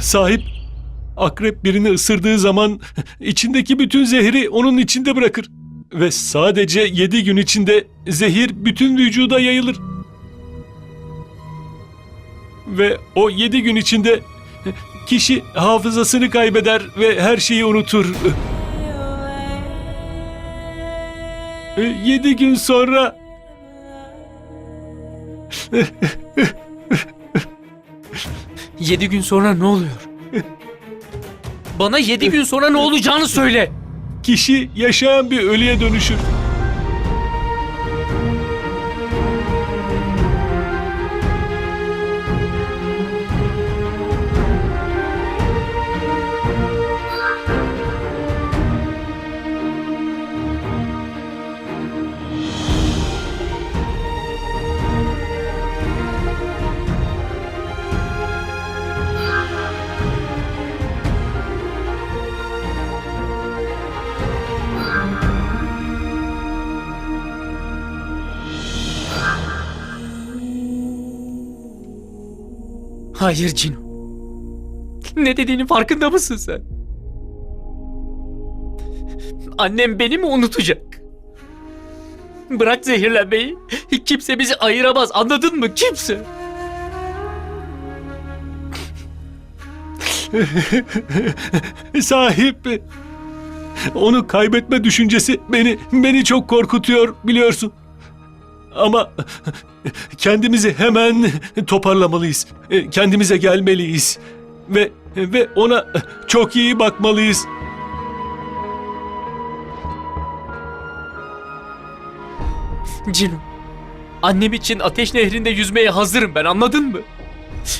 Sahip, akrep birini ısırdığı zaman içindeki bütün zehri onun içinde bırakır. Ve sadece yedi gün içinde zehir bütün vücuda yayılır. Ve o yedi gün içinde kişi hafızasını kaybeder ve her şeyi unutur. Yedi gün sonra Yedi gün sonra ne oluyor? Bana yedi gün sonra ne olacağını söyle. kişi yaşayan bir ölüye dönüşür. Hayır Cino. Ne dediğinin farkında mısın sen? Annem beni mi unutacak? Bırak zehirlenmeyi. Kimse bizi ayıramaz anladın mı? Kimse. Sahip. Onu kaybetme düşüncesi beni beni çok korkutuyor biliyorsun. Ama kendimizi hemen toparlamalıyız. Kendimize gelmeliyiz ve ve ona çok iyi bakmalıyız. Cino. Annem için ateş nehrinde yüzmeye hazırım ben anladın mı?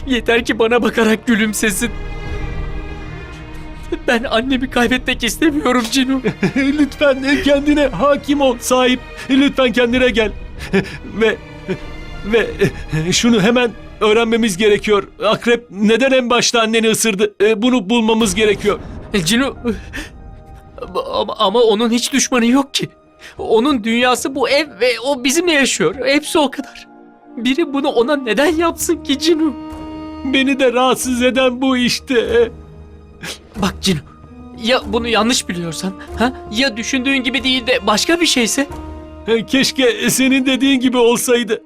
Yeter ki bana bakarak gülümsesin. Ben annemi kaybetmek istemiyorum Cino. Lütfen kendine hakim ol sahip. Lütfen kendine gel. Ve ve şunu hemen öğrenmemiz gerekiyor. Akrep neden en başta anneni ısırdı? E, Bunu bulmamız gerekiyor. Cino... Ama, ama onun hiç düşmanı yok ki. Onun dünyası bu ev ve o bizimle yaşıyor. Hepsi o kadar. Biri bunu ona neden yapsın ki Cino? Beni de rahatsız eden bu işte. Bak Cino. Ya bunu yanlış biliyorsan, ha? Ya düşündüğün gibi değil de başka bir şeyse? Keşke senin dediğin gibi olsaydı.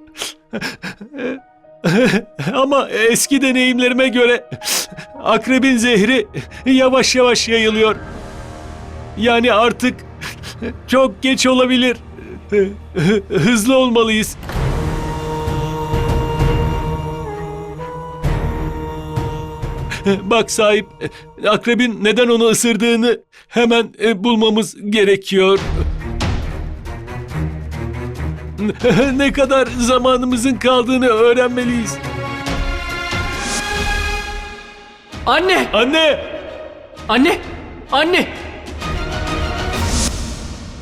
Ama eski deneyimlerime göre akrebin zehri yavaş yavaş yayılıyor. Yani artık çok geç olabilir. Hızlı olmalıyız. Bak sahip, akrebin neden onu ısırdığını hemen e, bulmamız gerekiyor. ne kadar zamanımızın kaldığını öğrenmeliyiz. Anne! Anne! Anne! Anne!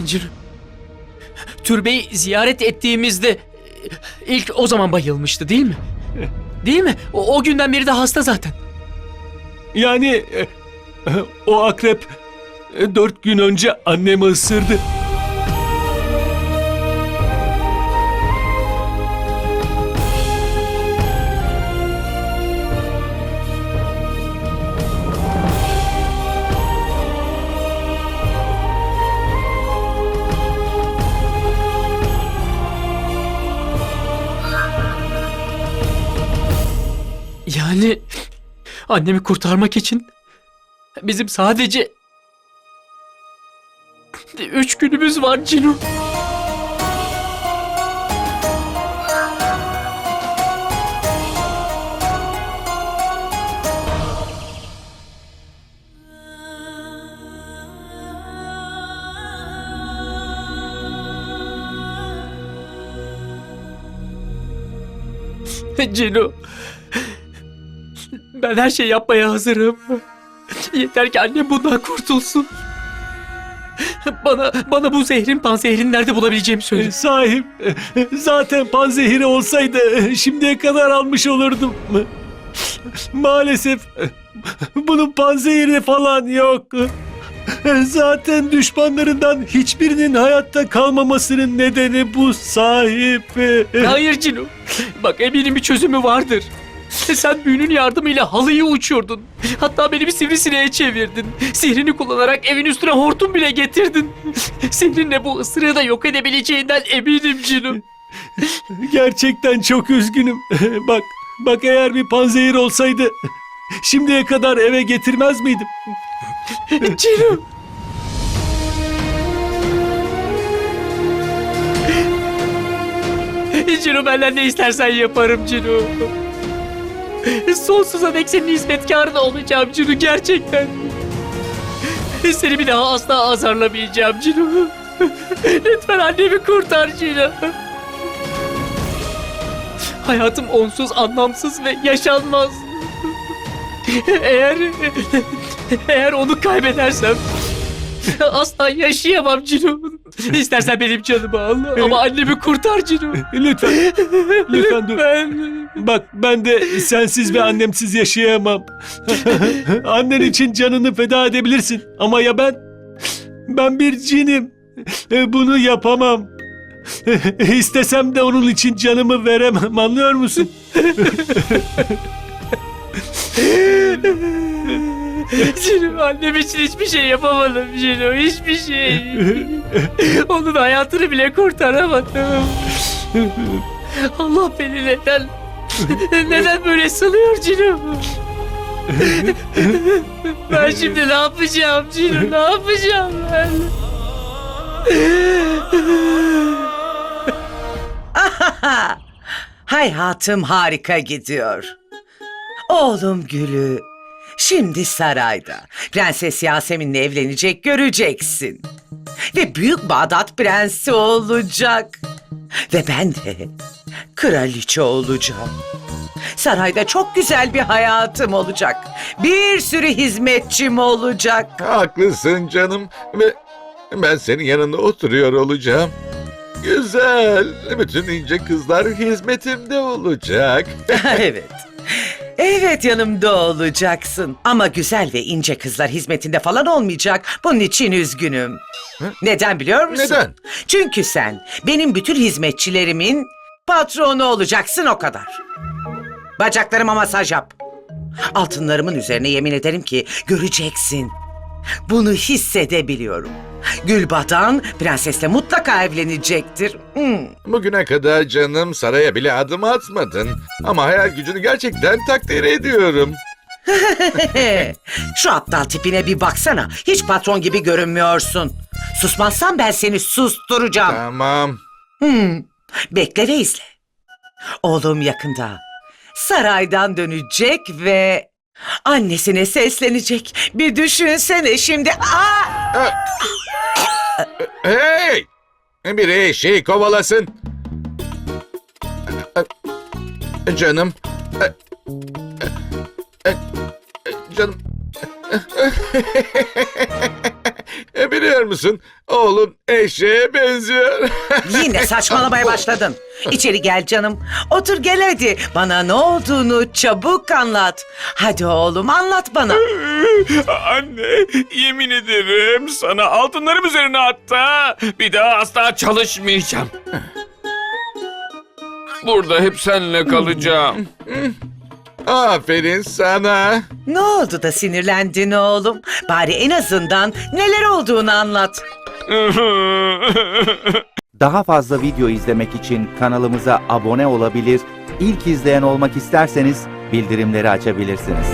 Cino. Türbeyi ziyaret ettiğimizde e, ilk o zaman bayılmıştı değil mi? Değil mi? O, o günden beri de hasta zaten. Yani e, o akrep e, dört gün önce annemi ısırdı. Yani annemi kurtarmak için bizim sadece üç günümüz var Cino. Cino. Ben her şeyi yapmaya hazırım. Yeter ki annem bundan kurtulsun. Bana bana bu zehrin panzehrini nerede bulabileceğimi söyle. Sahip e, zaten panzehiri olsaydı şimdiye kadar almış olurdum. Maalesef bunun panzehiri falan yok. Zaten düşmanlarından hiçbirinin hayatta kalmamasının nedeni bu sahip. Hayır Cino. Bak eminim bir çözümü vardır. Sen büyünün yardımıyla halıyı uçurdun. Hatta beni bir sivrisineğe çevirdin. Sihrini kullanarak evin üstüne hortum bile getirdin. Sihrinle bu ısırığı da yok edebileceğinden eminim Cino. Gerçekten çok üzgünüm. bak, bak eğer bir panzehir olsaydı şimdiye kadar eve getirmez miydim? Cino. Cino benden ne istersen yaparım Cino. Sonsuza dek senin hizmetkarın olacağım Cino gerçekten. Seni bir daha asla azarlamayacağım Cino. Lütfen annemi kurtar Cino. Hayatım onsuz anlamsız ve yaşanmaz. Eğer eğer onu kaybedersem asla yaşayamam Cino. İstersen benim canımı al ama annemi kurtar Cino. Lütfen, lütfen dur. Ben... Bak ben de sensiz ve annemsiz yaşayamam. Annen için canını feda edebilirsin. Ama ya ben? Ben bir cinim. Bunu yapamam. İstesem de onun için canımı veremem. Anlıyor musun? Cino annem için hiçbir şey yapamadım Cino. Hiçbir şey. Onun hayatını bile kurtaramadım. Allah beni neden... Neden böyle sınıyor Cino? Ben şimdi ne yapacağım Cino? Ne yapacağım ben? Hayatım harika gidiyor. Oğlum Gülü şimdi sarayda. Prenses Yasemin'le evlenecek göreceksin. Ve Büyük Bağdat Prensi olacak. Ve ben de kraliçe olacağım. Sarayda çok güzel bir hayatım olacak. Bir sürü hizmetçim olacak. Haklısın canım ve ben senin yanında oturuyor olacağım. Güzel. Bütün ince kızlar hizmetimde olacak. evet. Evet yanımda olacaksın. Ama güzel ve ince kızlar hizmetinde falan olmayacak. Bunun için üzgünüm. Neden biliyor musun? Neden? Çünkü sen benim bütün hizmetçilerimin patronu olacaksın o kadar. Bacaklarıma masaj yap. Altınlarımın üzerine yemin ederim ki göreceksin. Bunu hissedebiliyorum. Gülbadan prensesle mutlaka evlenecektir. Hmm. Bugüne kadar canım saraya bile adım atmadın. Ama hayal gücünü gerçekten takdir ediyorum. Şu aptal tipine bir baksana. Hiç patron gibi görünmüyorsun. Susmazsan ben seni susturacağım. Tamam. Hmm. Bekle ve izle. Oğlum yakında saraydan dönecek ve annesine seslenecek. Bir düşünsene şimdi. Aa! Hey! Biri eşeği kovalasın. Canım. Canım. Biliyor musun? Oğlun eşeğe benziyor. Yine saçmalamaya başladın. İçeri gel canım. Otur gel hadi. Bana ne olduğunu çabuk anlat. Hadi oğlum anlat bana. Anne yemin ederim sana altınlarım üzerine hatta bir daha asla çalışmayacağım. Burada hep seninle kalacağım. Aferin sana. Ne oldu da sinirlendin oğlum? Bari en azından neler olduğunu anlat. Daha fazla video izlemek için kanalımıza abone olabilir, ilk izleyen olmak isterseniz bildirimleri açabilirsiniz.